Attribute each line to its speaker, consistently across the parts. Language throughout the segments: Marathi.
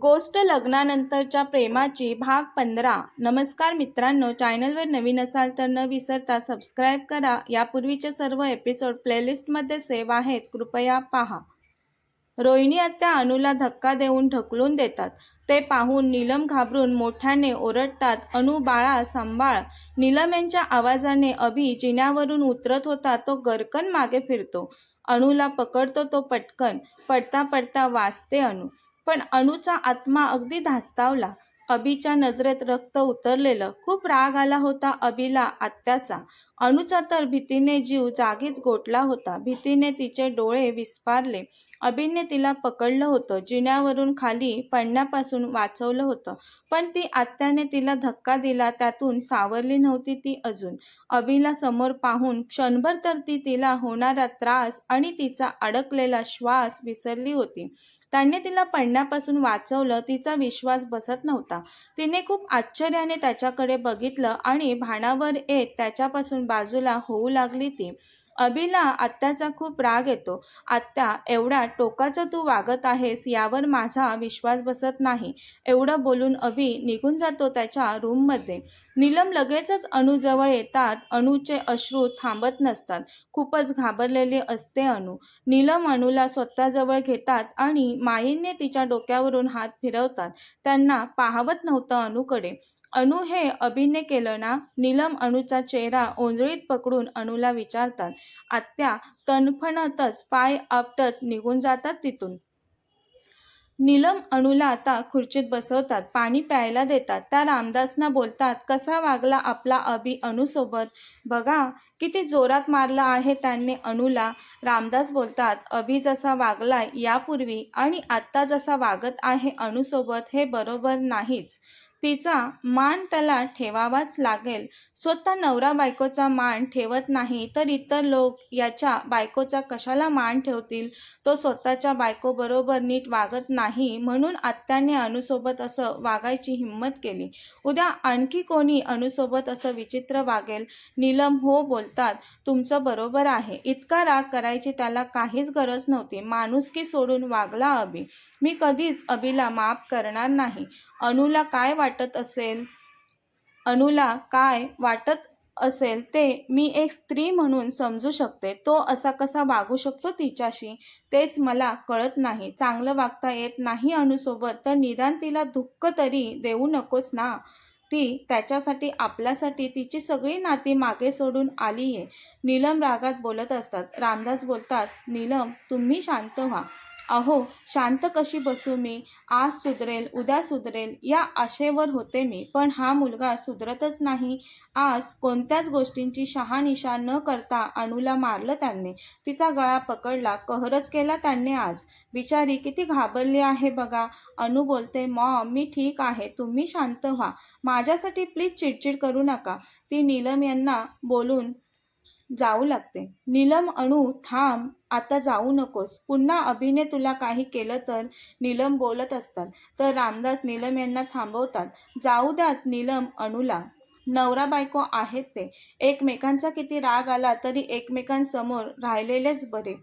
Speaker 1: गोष्ट लग्नानंतरच्या प्रेमाची भाग पंधरा. नमस्कार मित्रांनो चॅनलवर नवीन असाल तर न विसरता सबस्क्राईब करा. यापूर्वीचे सर्व एपिसोड प्लेलिस्टमध्ये सेव आहेत. कृपया पहा. रोहिणी आत्या अनुला धक्का देऊन ढकलून देतात. ते पाहून नीलम घाबरून मोठ्याने ओरडतात. अनु बाळा सांभाळ. नीलम यांच्या आवाजाने अभि जिन्यावरून उतरत होता. तो गरकन मागे फिरतो. अणूला पकडतो तो पटकन. पडता पडता वाचते अणू. पण अणूचा आत्मा अगदी धास्तावला. अबीच्या नजरेत रक्त उतरलेलं. खूप राग आला होता अबीला आत्याचा. अणूचा तर भीतीने जीव जागीच गोठला होता. भीतीने तिचे डोळे विस्पारले अबीने तिला पकडलं होतं. जिन्यावरून खाली पडण्यापासून वाचवलं होतं. पण ती आत्याने तिला धक्का दिला. त्यातून सावरली नव्हती ती अजून. अबीला समोर पाहून क्षणभर तर ती तिला होणारा त्रास आणि तिचा अडकलेला श्वास विसरली होती. त्यांनी तिला पडण्यापासून वाचवलं तिचा विश्वास बसत नव्हता. तिने खूप आश्चर्याने त्याच्याकडे बघितलं आणि भाणावर येत त्याच्यापासून बाजूला होऊ लागली ती. अभिला आत्याचा खूप राग येतो. आत्या एवढ्या टोकाचं तू वागत आहेस यावर माझा विश्वास बसत नाही. एवढं बोलून अभि निघून जातो त्याच्या रूममध्ये. नीलम लगेचच अणूजवळ येतात. अणूचे अश्रू थांबत नसतात. खूपच घाबरलेले असते अणू. नीलम अणूला स्वतःजवळ घेतात आणि माईंने तिच्या डोक्यावरून हात फिरवतात. त्यांना पाहवत नव्हतं अणूकडे. अनु हे अभिनय केलं ना नीलम अणूचा चेहरा ओंजळीत पकडून अणूला विचारतात आत्या तणफणतच पाय आपटत निघून जातात तिथून? नीलम अणूला आता खुर्चीत बसवतात पाणी प्यायला देतात. त्या रामदासना बोलतात कसा वागला आपला अभि अणूसोबत बघा किती जोरात मारला आहे त्यांनी अणूला. रामदास बोलतात अभि जसा वागलाय यापूर्वी आणि आत्ता जसा वागत आहे अणूसोबत हे बरोबर नाहीच. तिचा मान त्याला ठेवावाच लागेल. स्वतः नवरा बायकोचा मान ठेवत नाही तर इतर लोक याच्या बायकोचा कशाला मान ठेवतील? तो स्वतःच्या बायकोबरोबर नीट वागत नाही म्हणून आत्याने अनुसोबत असं वागायची हिंमत केली. उद्या आणखी कोणी अनुसोबत असं विचित्र वागेल? नीलम हो बोलतात तुमचं बरोबर आहे. इतका राग करायची त्याला काहीच गरज नव्हती. माणुसकी सोडून वागला अभि. मी कधीच अभिला माफ करणार नाही. अणूला काय वाट वाटत असेल? अणूला काय वाटत असेल ते मी एक स्त्री म्हणून समजू शकते. तो असा कसा वागू शकतो तिच्याशी? तेच मला कळत नाही. चांगलं वागता येत नाही अणूसोबत तर निदान तिला दुःख तरी देऊ नकोस ना? ती त्याच्यासाठी आपल्यासाठी तिची सगळी नाती मागे सोडून आली आहे नीलम रागात बोलत असतात. रामदास बोलतात नीलम तुम्ही शांत व्हा. अहो शांत कशी बसू मी? आज सुधरेल उद्या सुधरेल या आशेवर होते मी. पण हा मुलगा सुधरतच नाही. आज कोणत्याच गोष्टींची शहानिशा न करता अणूला मारलं त्यांनी. तिचा गळा पकडला कहरच केला त्यांनी आज. बिचारी किती घाबरली आहे बघा. अनु बोलते मॉम मी ठीक आहे तुम्ही शांत व्हा. माझ्यासाठी प्लीज चिडचिड करू नका. ती नीलम यांना बोलून जाऊ लागते. नीलम अणू थांब आता जाऊ नकोस. पुन्हा अभिने तुला काही केलं तर नीलम बोलत असतात. तर रामदास नीलम यांना थांबवतात. जाऊ द्यात नीलम अणूला. नवरा बायको आहेत ते. एकमेकांचा किती राग आला तरी एकमेकांसमोर राहिलेलेच बरे.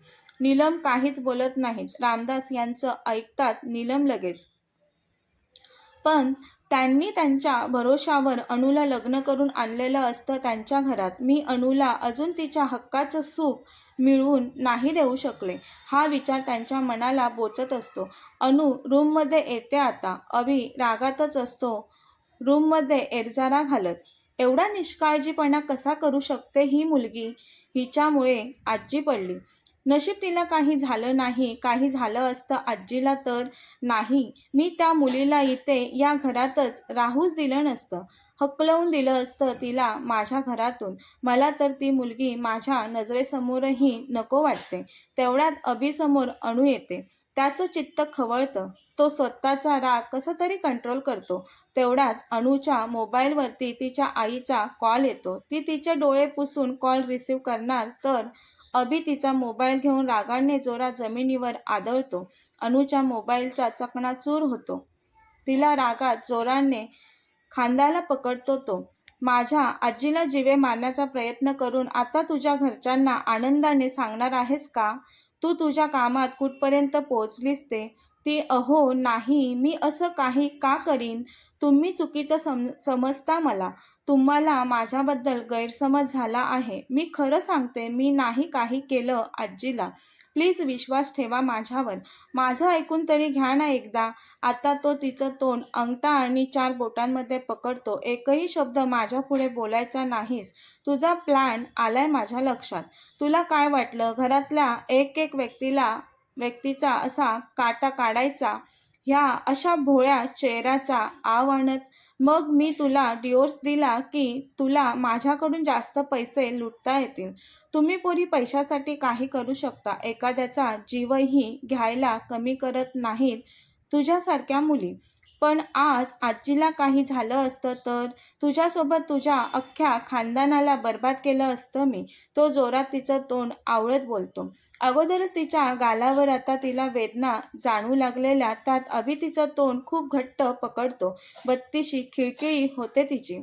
Speaker 1: नीलम काहीच बोलत नाहीत. रामदास यांचं ऐकतात नीलम लगेच. पण त्यांनी त्यांच्या भरोशावर अणूला लग्न करून आणलेलं असतं त्यांच्या घरात. मी अणूला अजून तिच्या हक्काचं सुख मिळवून नाही देऊ शकले हा विचार त्यांच्या मनाला बोचत असतो. अणू रूममध्ये येते आता. अभि रागातच असतो रूममध्ये एरजारा घालत. एवढा निष्काळजीपणा कसा करू शकते ही मुलगी? हिच्यामुळे आजी पडली. नशीब तिला काही झालं नाही काही झालं असतं आजीला तर नाही. मी त्या मुलीला इथे या घरातच राहूच दिलं नसतं हकलवून दिलं असतं तिला माझ्या घरातून. मला तर ती मुलगी माझ्या नजरेसमोरही नको वाटते तेवढ्यात अभिसमोर अणू येते. त्याचं चित्त खवळतं. तो स्वतःचा राग कसा तरी कंट्रोल करतो. तेवढ्यात अणूच्या मोबाईलवरती तिच्या आईचा कॉल येतो. ती तिचे डोळे पुसून कॉल रिसीव करणार तर अभि तिचा मोबाईल घेऊन रागाने जोरात जमिनीवर आदळतो. अनुच्या मोबाईलचा चकणाचूर होतो. तिला रागात जोराने खांद्याला पकडतो तो. माझ्या आजीला जिवे मारण्याचा प्रयत्न करून आता तुझ्या घरच्यांना आनंदाने सांगणार आहेस का? तू तुझ्या कामात कुठपर्यंत पोहोचलीस ते? ती अहो नाही मी असं काही का करीन? तुम्ही चुकीचं सम समजता मला. तुम्हाला माझ्याबद्दल गैरसमज झाला आहे. मी खरं सांगते मी नाही काही केलं आजीला. प्लीज विश्वास ठेवा माझ्यावर. माझं ऐकून तरी घ्या ना एकदा. आता तो तिचं तोंड अंगठा आणि चार बोटांमध्ये पकडतो. एकही शब्द माझ्या पुढे बोलायचा नाहीस. तुझा प्लॅन आलाय माझ्या लक्षात. तुला काय वाटलं? घरातल्या एक एक व्यक्तीला व्यक्तीचा असा काटा काढायचा? ह्या अशा भोळ्या चेहऱ्याचा आव आणत मग मी तुला डिओर्स दिला की तुला माझ्याकडून जास्त पैसे लुटता येतील. तुम्ही पोरी पैशासाठी काही करू शकता. एखाद्याचा जीवही घ्यायला कमी करत नाहीत तुझ्यासारख्या मुली. पण आज आजीला काही झालं असतं तर तुझ्यासोबत तुझ्या अख्ख्या खानदानाला बर्बाद केलं असतं मी. तो जोरात तिचं तोंड आवळत बोलतो. अगोदरच तिच्या गालावर आता तिला वेदना जाणू लागलेल्या त्यात अभि तिचं तोंड खूप घट्ट पकडतो. बत्तीशी खिळखिळी होते तिची.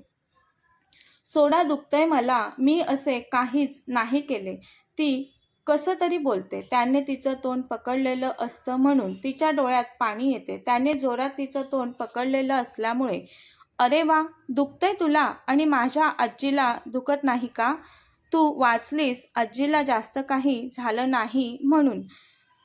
Speaker 1: सोडा दुखतंय मला. मी असे काहीच नाही केले. ती कसं तरी बोलते. त्याने तिचं तोंड पकडलेलं असतं म्हणून तिच्या डोळ्यात पाणी येते. त्याने जोरात तिचं तोंड पकडलेलं असल्यामुळे अरे वा दुखतंय तुला आणि माझ्या आजीला दुखत नाही का? तू वाचलीस आजीला जास्त काही झालं नाही म्हणून.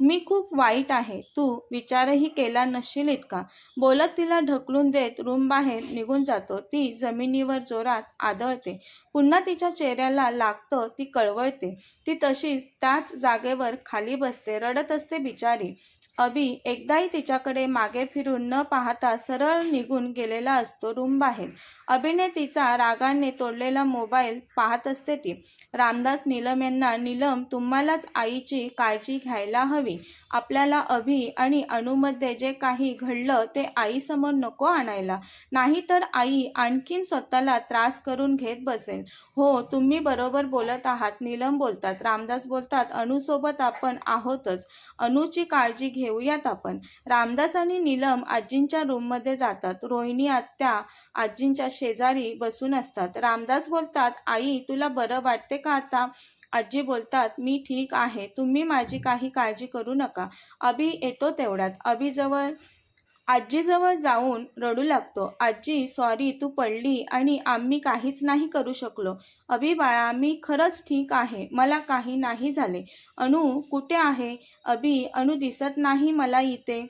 Speaker 1: मी खूप वाईट आहे. तू विचारही केला नसशील इतका. बोलत तिला ढकलून देत रूम बाहेर निघून जातो. ती जमिनीवर जोरात आदळते. पुन्हा तिच्या चेहऱ्याला लागतं ती कळवळते. ती तशीच त्याच जागेवर खाली बसते रडत असते बिचारी. अभि एकदाही तिच्याकडे मागे फिरून न पाहता सरळ निघून गेलेला असतो रूम बाहेर. अभिने तिचा रागाने तोडलेला मोबाईल पाहत असते ती. रामदास नीलम यांना नीलम तुम्हालाच आईची काळजी घ्यायला हवी. आपल्याला अभि आणि अणूमध्ये जे काही घडलं ते आईसमोर नको आणायला. नाहीतर आई आणखीन स्वतःला त्रास करून घेत बसेल. हो तुम्ही बरोबर बोलत आहात नीलम बोलतात. रामदास बोलतात अणूसोबत आपण आहोतच. अणूची काळजी ठेवूयात आपण. रामदास आणि नीलम आजींच्या रूममध्ये जातात. रोहिणी आत्या आजींच्या शेजारी बसून असतात. रामदास बोलतात आई तुला बरं वाटते का आता? आजी बोलतात मी ठीक आहे. तुम्ही माझी काही काळजी करू नका. अभि येतो तेवढ्यात. अभिजवळ आजीजवळ जाऊन रडू लागतो. आजी सॉरी तू पडली आणि आम्ही काहीच नाही करू शकलो. अभि बाळा मी खरंच ठीक आहे. मला काही नाही झाले. अनु कुठे आहे? अभि अनु दिसत नाही मला इथे.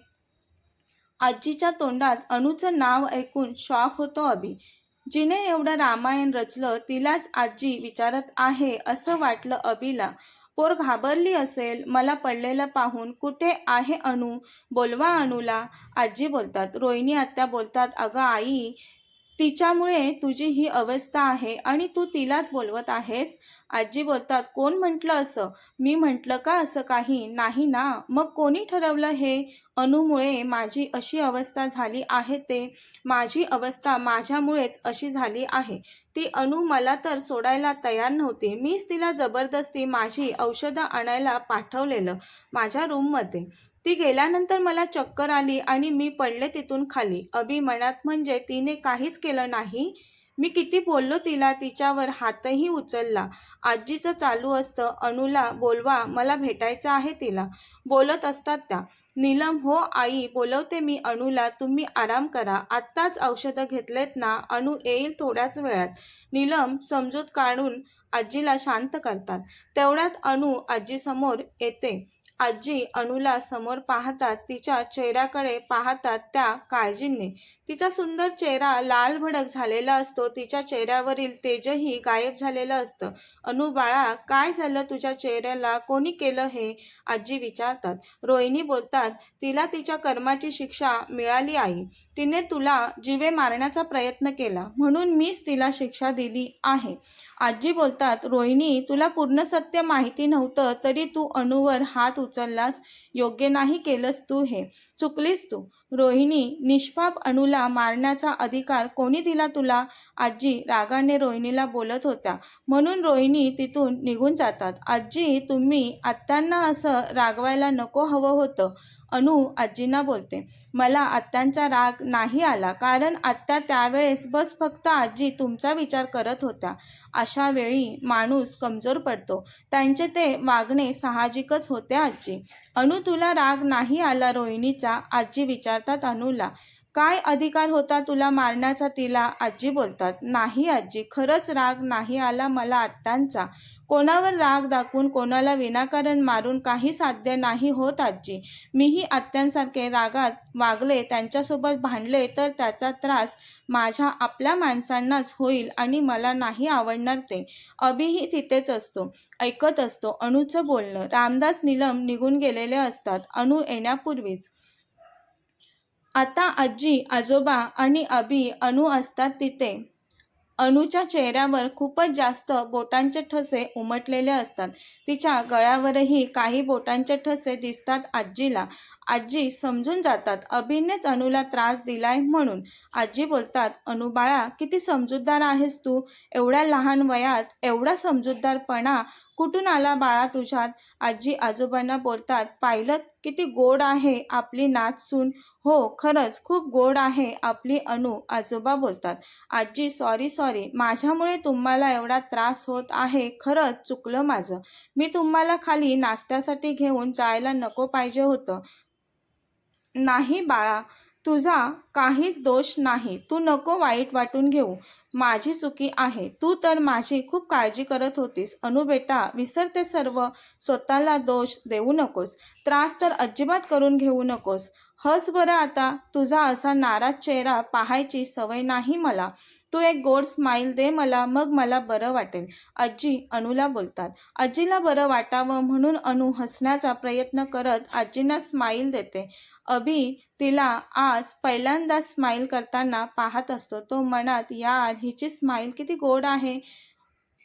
Speaker 1: आजीच्या तोंडात अणूचं नाव ऐकून शॉक होतो अभि. जिने एवढं रामायण रचलं तिलाच आजी विचारत आहे असं वाटलं अभिला. पोर घाबरली असेल मला पडलेलं पाहून कुठे आहे अणू बोलवा अणूला आजी बोलतात. रोहिणी आत्या बोलतात अगं आई तिच्यामुळे तुझी ही अवस्था आहे आणि तू तिलाच बोलवत आहेस. आजी बोलतात कोण म्हटलं असं? मी म्हटलं का असं काही? नाही ना. मग कोणी ठरवलं हे? अणूमुळे माझी अशी अवस्था झाली आहे ते. माझी अवस्था माझ्यामुळेच अशी झाली आहे. ती अणू मला तर सोडायला तयार नव्हती. मीच तिला जबरदस्ती माझी औषधं आणायला पाठवलेलं माझ्या रूममध्ये ती गेल्यानंतर मला चक्कर आली आणि मी पडले तिथून खाली. अभि मनात म्हणजे तिने काहीच केलं नाही. मी किती बोललो तिला तिच्यावर हातही उचलला. आजीचं चालू असतं. अणूला बोलवा मला भेटायचं आहे तिला. बोलत असतात त्या. नीलम हो आई बोलवते मी अणूला तुम्ही आराम करा. आत्ताच औषधं घेतलेत ना? अणू येईल थोड्याच वेळात. नीलम समजूत काढून आजीला शांत करतात. तेवढ्यात अणू आजीसमोर येते. आजी अणूला समोर पाहतात तिच्या चेहऱ्याकडे पाहतात त्या काळजीने. तिचा सुंदर चेहरा लाल भडक झालेला असतो तिच्या चेहऱ्यावरील तेजही गायब झालेलं असतं. अनु बाळा काय झालं तुझ्या चेहऱ्याला? कोणी केलं हे? आजी विचारतात. रोहिणी बोलतात तिला तिच्या कर्माची शिक्षा मिळाली आई. तिने तुला जिवे मारण्याचा प्रयत्न केला म्हणून मीच तिला शिक्षा दिली आहे. आजी बोलतात रोहिणी तुला पूर्ण सत्य माहिती नव्हतं तरी तू अणूवर हात उचललास? योग्य नाही केलंस तू हे. चुकलीस तू. रोहिणी निष्पाप अणूला मारण्याचा अधिकार कोणी दिला तुला? आजी रागाने रोहिणीला बोलत होत्या. म्हणून रोहिणी तिथून निघून जातात. आजी तुम्ही आत्यांना असं रागवायला नको हवं होतं. अनु आजींना बोलते मला आत्यांचा राग नाही आला कारण आत्या त्यावेळेस बस फक्त आजी तुमचा विचार करत होत्या. अशा वेळी माणूस कमजोर पडतो. त्यांचे ते वागणे साहजिकच होते आजी. अनु तुला राग नाही आला रोहिणीचा? आजी विचारतात अनुला. काय अधिकार होता तुला मारण्याचा तिला? आजी बोलतात. नाही आजी खरंच राग नाही आला मला आत्यांचा. कोणावर राग दाखवून कोणाला विनाकारण मारून काही साध्य नाही होत आजी. मीही आत्यांसारखे रागात वागले त्यांच्यासोबत भांडले तर त्याचा त्रास माझ्या आपल्या माणसांनाच होईल आणि मला नाही आवडणार ते. अभिही तिथेच असतो ऐकत असतो अणूचं बोलणं. रामदास नीलम निघून गेलेले असतात अणू येण्यापूर्वीच. आता आजी आजोबा आणि अभि अणू असतात तिथे. अनुच्या चेहऱ्यावर खूपच जास्त बोटांचे ठसे उमटलेले असतात. तिच्या गळ्यावरही काही बोटांचे ठसे दिसतात आजीला. आजी समजून जातात. अभिनेच अनुला त्रास दिलाय म्हणून. आजी बोलतात अनु बाळा किती समजूतदार आहेस तू? एवढ्या लहान वयात एवढा समजूतदारपणा कुठून आला बाळा तुझ्यात? आजी आजोबांना बोलतात पाहिलं किती गोड आहे आपली नाच सून. हो खरंच खूप गोड आहे आपली अनु आजोबा बोलतात. आजी सॉरी सॉरी माझ्यामुळे तुम्हाला एवढा त्रास होत आहे खरंच चुकलं माझं. मी तुम्हाला खाली नाश्त्यासाठी घेऊन जायला नको पाहिजे होतं. नाही बाळा तुझा काहीच दोष नाही. तू नको वाईट वाटून घेऊ. माझी चुकी आहे. तू तर माझी खूप काळजी करत होतीस. अनु बेटा विसरते सर्व. स्वतःला दोष देऊ नकोस. त्रास तर अजिबात करून घेऊ नकोस. हस बरं आता. तुझा असा नाराज चेहरा पाहायची सवय नाही मला. तू एक गोड स्माईल दे मला मग मला बरं वाटेल. आजी अनुला बोलतात. आजीला बरं वाटावं म्हणून अनु हसण्याचा प्रयत्न करत आजींना स्माईल देते. अभि तिला आज पहिल्यांदा स्माईल करताना पाहत असतो. तो मनात यार हिची स्माईल किती गोड आहे.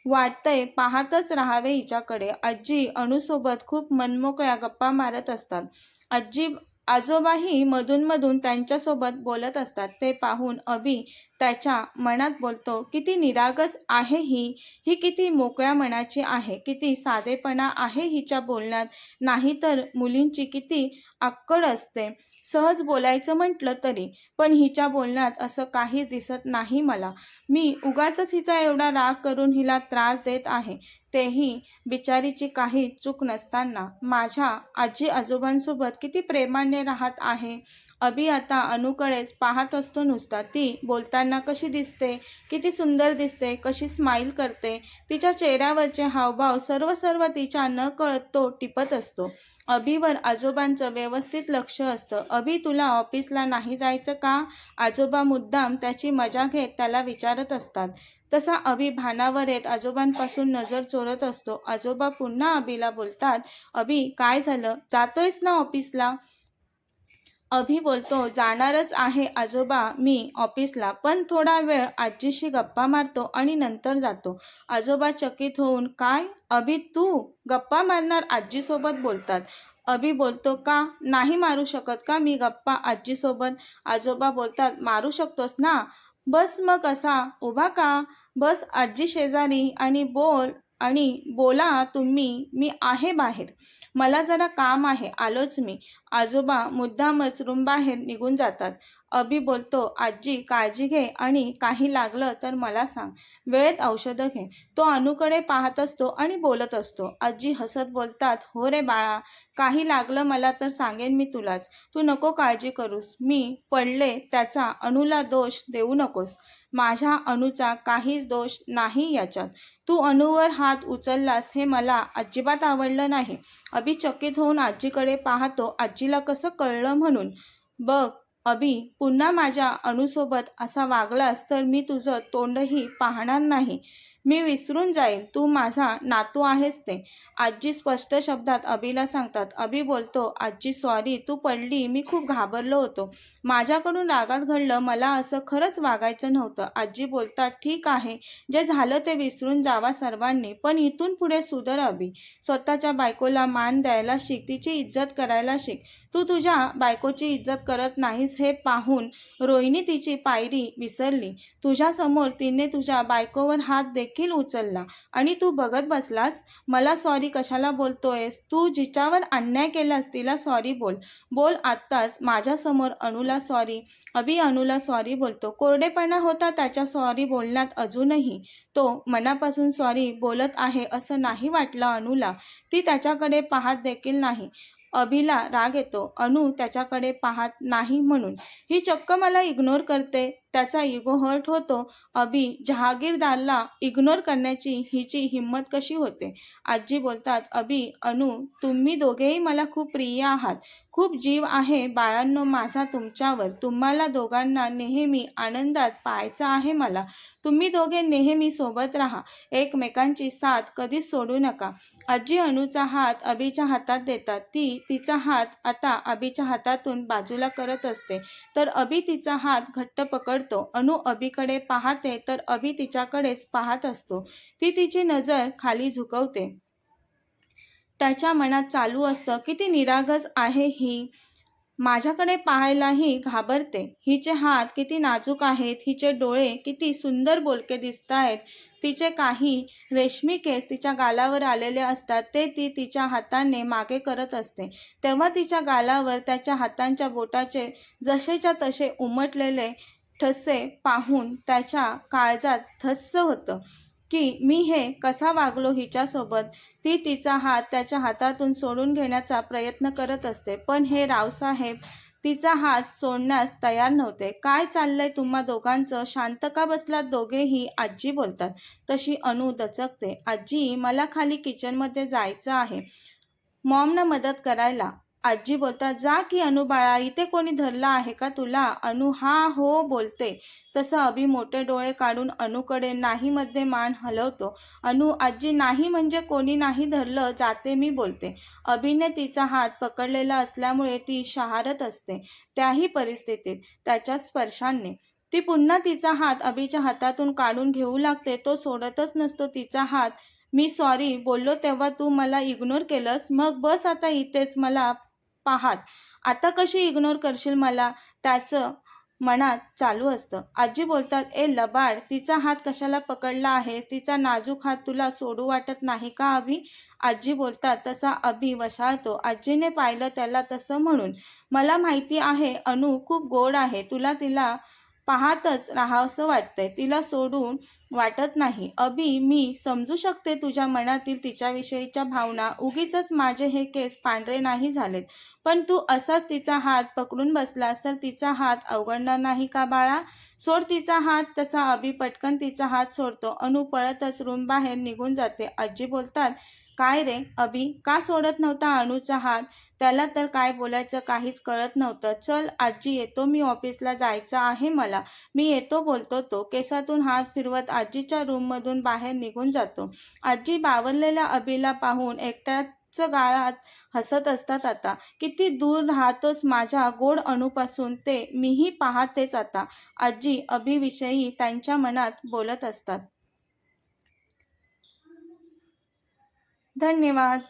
Speaker 1: वाटतंय पाहतच राहावे हिच्याकडे. आजी अनुसोबत खूप मनमोकळ्या गप्पा मारत असतात. आजी आजोबाही मधूनमधून त्यांच्यासोबत बोलत असतात. ते पाहून अभि त्याच्या मनात बोलतो किती निरागस आहे ही. ही किती मोकळ्या मनाची आहे. किती साधेपणा आहे हिच्या बोलण्यात. नाही तर मुलींची किती आक्कड असते. सहज बोलायचं म्हटलं तरी पण हिच्या बोलण्यात असं काहीच दिसत नाही मला. मी उगाचच हिचा एवढा राग करून हिला त्रास देत आहे. तेही बिचारीची काही चूक नसताना माझ्या आजी आजोबांसोबत किती प्रेमाने राहत आहे. अभि आता अनुकडेच पाहत असतो नुसता. ती बोलताना कशी दिसते? किती सुंदर दिसते कशी स्माईल करते. तिच्या चेहऱ्यावरचे हावभाव सर्व सर्व तिच्या न कळत तो टिपत असतो. अभिवर आजोबांचं व्यवस्थित लक्ष असतं. अभि तुला ऑफिसला नाही जायचं का? आजोबा मुद्दाम त्याची मजा घेत त्याला विचारत असतात. तसा अभि भानावर येत आजोबांपासून नजर चोरत असतो. आजोबा पुन्हा अभिला बोलतात अभि काय झालं? जातोयस ना ऑफिसला? अभि बोलतो जाणारच आहे आजोबा मी ऑफिसला पण थोडा वेळ आजीशी गप्पा मारतो आणि नंतर जातो. आजोबा चकित होऊन काय? अभि तू गप्पा मारणार आजीसोबत बोलतात? अभि बोलतो का? नाही मारू शकत का मी गप्पा आजीसोबत? आजोबा बोलतात मारू शकतोस ना? बस मग असा उभा का? बस आजी शेजारी आणि बोल आणि बोला तुम्ही मी आहे बाहेर. मला जरा काम आहे आलोच मी. आजोबा मुद्दामच रूमबाहेर निघून जातात. अभि बोलतो आजी काळजी घे आणि काही लागलं तर मला सांग. वेळेत औषधं घे. तो अनुकडे पाहत असतो आणि बोलत असतो. आजी हसत बोलतात हो रे बाळा काही लागलं मला तर सांगेन मी तुलाच. तू नको काळजी करूस. मी पडले त्याचा अनुला दोष देऊ नकोस. माझ्या अणूचा काहीच दोष नाही याच्यात. तू अणूवर हात उचललास हे मला अजिबात आवडलं नाही. अभि चकित होऊन आजीकडे पाहतो आजीला कसं कळलं म्हणून. बघ अभि पुन्हा माझ्या अणूसोबत असा वागलास तर मी तुझं तोंडही पाहणार नाही. मी विसरून जाईल. तू माझा नातू आहेस ते. आजी स्पष्ट शब्दात अभिला सांगतात अभि बोलतो आजी सॉरी तू पडली. मी खूप घाबरलो होतो. माझ्याकडून रागात घडलं. मला असं खरंच वागायचं नव्हतं. आजी बोलतात ठीक आहे. जे झालं ते विसरून जावा सर्वांनी. पण इथून पुढे सुधर अभि स्वतःच्या बायकोला मान द्यायला शिक. तिची इज्जत करायला शिक. तू तुझ्या बायकोची इज्जत करत नाहीस हे पाहून रोहिणी तिची पायरी विसरली. तुझ्यासमोर तिने तुझ्या बायकोवर हात देखील देखील उचलला. आणि तू बघत बसलास? मला सॉरी कशाला बोलतोयस? तू जिच्यावर अन्याय केलास तिला सॉरी बोल. बोल आत्ताच. माझ्यासमोर अनुला सॉरी अभि अनुला सॉरी बोलतो. कोरडेपणा होता त्याच्या सॉरी बोलण्यात अजूनही. तो मनापासून सॉरी बोलत आहे असं नाही वाटलं अनुला. ती त्याच्याकडे पाहत देखील नाही. अभिला राग येतो. अनु त्याच्याकडे पाहत नाही म्हणून. ही चक्क मला इग्नोर करते. त्याचा इगो हर्ट होतो. अभि जहागीरदारला इग्नोर करण्याची हिची हिंमत कशी होते? आजी बोलतात अभि अनु तुम्ही दोघेही मला खूप प्रिय आहात. खूप जीव आहे बाळांनो माझा तुमच्यावर. तुम्हाला दोघांना नेहमी आनंदात पाहायचं आहे मला. तुम्ही दोघे नेहमी सोबत राहा. एकमेकांची साथ कधीच सोडू नका. आजी अनुचा हात अभिच्या हातात देतात. ती तिचा हात आता अभिच्या हातातून बाजूला करत असते. तर अभि तिचा हात घट्ट पकड पकडतो अनु अभिकडे पाहते तर अभि तिच्याकडेच पाहत असतो. ती तिची नजर खाली झुकवते. त्याच्या मनात चालू असतं किती निरागस आहे ही. माझ्याकडे पाहायलाही घाबरते. हिचे हात किती नाजूक आहेत हिचे डोळे किती सुंदर बोलके दिसत आहेत तिचे काही रेशमी केस तिच्या गालावर आलेले असतात ते ती तिच्या हाताने मागे करत असते. तेव्हा तिच्या गालावर त्याच्या हातांच्या बोटाचे जसेच्या तसे उमटलेले ठसे पाहून त्याच्या काळजात थस्स होतं. की मी हे कसा वागलो हिच्यासोबत? ती तिचा हात त्याच्या हातातून सोडून घेण्याचा प्रयत्न करत असते. पण हे रावसाहेब तिचा हात सोडण्यास तयार नव्हते. काय चाललंय तुम्हा दोघांचं? शांत का बसलात दोघेही? आजी बोलतात. तशी अनु दचकते. आजी मला खाली किचनमध्ये जायचं आहे. मॉमनं मदत करायला आजी बोलतात जा की अनु बाळा इथे कोणी धरला आहे का तुला? अनु हा हो बोलते. तसं अभि मोठे डोळे काढून अनुकडे नाही मध्ये मान हलवतो. अनु आजी नाही म्हणजे कोणी नाही धरलं जाते मी बोलते. अभिने तिचा हात पकडलेला असल्यामुळे ती शहारत असते त्याही परिस्थितीत त्याच्या स्पर्शाने. ती पुन्हा तिचा हात अभिच्या हातातून काढून घेऊ लागते तो सोडतच नसतो तिचा हात. मी सॉरी बोललो तेव्हा तू मला इग्नोर केलंस मग बस आता इथेच मला पाहात. आता कशी इग्नोर करशील मला? त्याचं मनात चालू असतं. आजी बोलतात ए लबाड तिचा हात कशाला पकडला आहेस? तिचा नाजूक हात तुला सोडू वाटत नाही का अभि? आजी बोलतात तसा अभि वशाळतो आजीने पाहिलं त्याला तसं म्हणून. मला माहिती आहे अनु खूप गोड आहे. तुला तिला पाहतच राहावंसं वाटतंय. तिला सोडून वाटत नाही. अभि मी समजू शकते तुझ्या मनातील तिच्याविषयीच्या भावना. उगीच माझे हे केस पांढरे नाही झालेत. पण तू असाच तिचा हात पकडून बसलास तर तिचा हात अवघडणार नाही का बाळा? सोड तिचा हात तसा अभि पटकन तिचा हात सोडतो. अनु पळतच रूम बाहेर निघून जाते. आजी बोलतात काय रे? अभि का सोडत नव्हता अणूचा हात? त्याला तर काय बोलायचं काहीच कळत नव्हतं. चल आजी येतो मी ऑफिसला जायचं आहे मला. मी येतो बोलतो तो. केसातून हात फिरवत आजीच्या रूममधून बाहेर निघून जातो. आजी बावरलेल्या अभिला पाहून एकट्यात गाळात हसत असतात आता. किती दूर राहतोस माझ्या गोड अणूपासून ते. मीही पाहतेच आता. आजी अभिविषयी त्यांच्या मनात बोलत असतात. धन्यवाद.